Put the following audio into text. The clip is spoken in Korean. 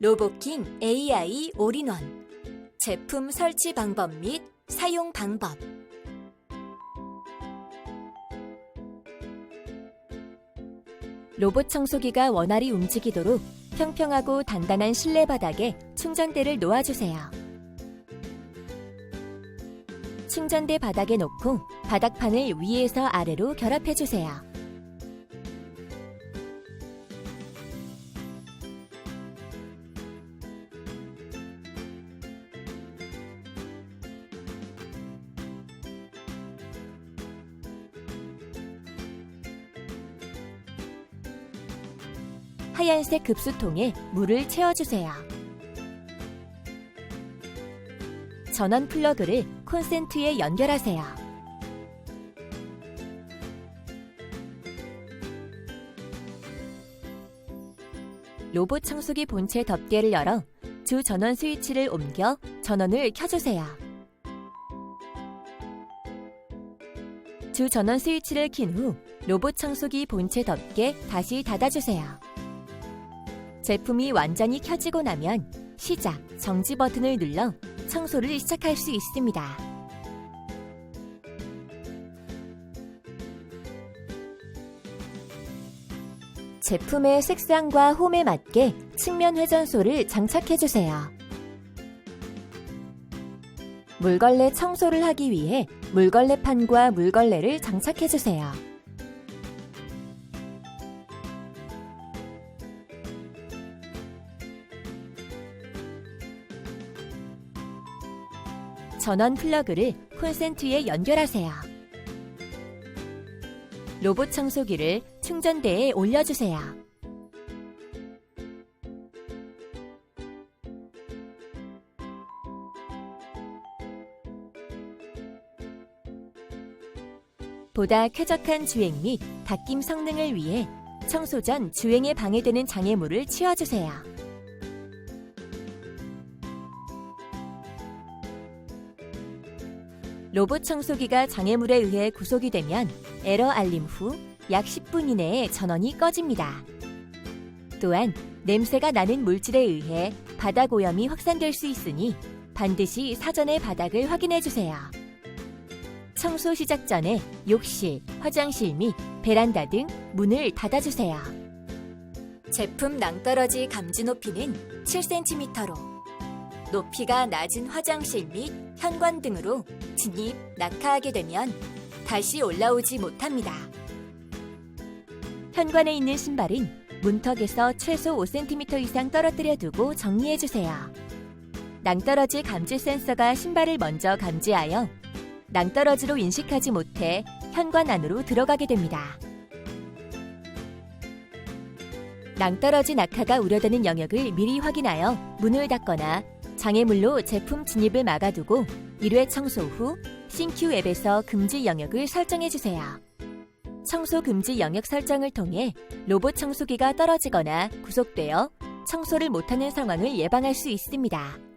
로보킹 AI 올인원 제품 설치 방법 및 사용 방법 로봇 청소기가 원활히 움직이도록 평평하고 단단한 실내 바닥에 충전대를 놓아주세요. 충전대 바닥에 놓고 바닥판을 위에서 아래로 결합해주세요. 하얀색 급수통에 물을 채워주세요. 전원 플러그를 콘센트에 연결하세요. 로봇 청소기 본체 덮개를 열어 주 전원 스위치를 옮겨 전원을 켜주세요. 주 전원 스위치를 킨 후 로봇 청소기 본체 덮개 다시 닫아주세요. 제품이 완전히 켜지고 나면 시작, 정지 버튼을 눌러 청소를 시작할 수 있습니다. 제품의 색상과 홈에 맞게 측면 회전소를 장착해주세요. 물걸레 청소를 하기 위해 물걸레판과 물걸레를 장착해주세요. 전원 플러그를 콘센트에 연결하세요. 로봇 청소기를 충전대에 올려주세요. 보다 쾌적한 주행 및 닦임 성능을 위해 청소 전 주행에 방해되는 장애물을 치워주세요. 로봇 청소기가 장애물에 의해 구속이 되면 에러 알림 후 약 10분 이내에 전원이 꺼집니다. 또한 냄새가 나는 물질에 의해 바닥 오염이 확산될 수 있으니 반드시 사전에 바닥을 확인해 주세요. 청소 시작 전에 욕실, 화장실 및 베란다 등 문을 닫아주세요. 제품 낭떠러지 감지 높이는 7cm로 높이가 낮은 화장실 및 현관 등으로 진입, 낙하하게 되면 다시 올라오지 못합니다. 현관에 있는 신발은 문턱에서 최소 5cm 이상 떨어뜨려 두고 정리해 주세요. 낭떠러지 감지 센서가 신발을 먼저 감지하여 낭떠러지로 인식하지 못해 현관 안으로 들어가게 됩니다. 낭떠러지 낙하가 우려되는 영역을 미리 확인하여 문을 닫거나 장애물로 제품 진입을 막아두고 1회 청소 후 싱큐 앱에서 금지 영역을 설정해 주세요. 청소 금지 영역 설정을 통해 로봇 청소기가 떨어지거나 구속되어 청소를 못하는 상황을 예방할 수 있습니다.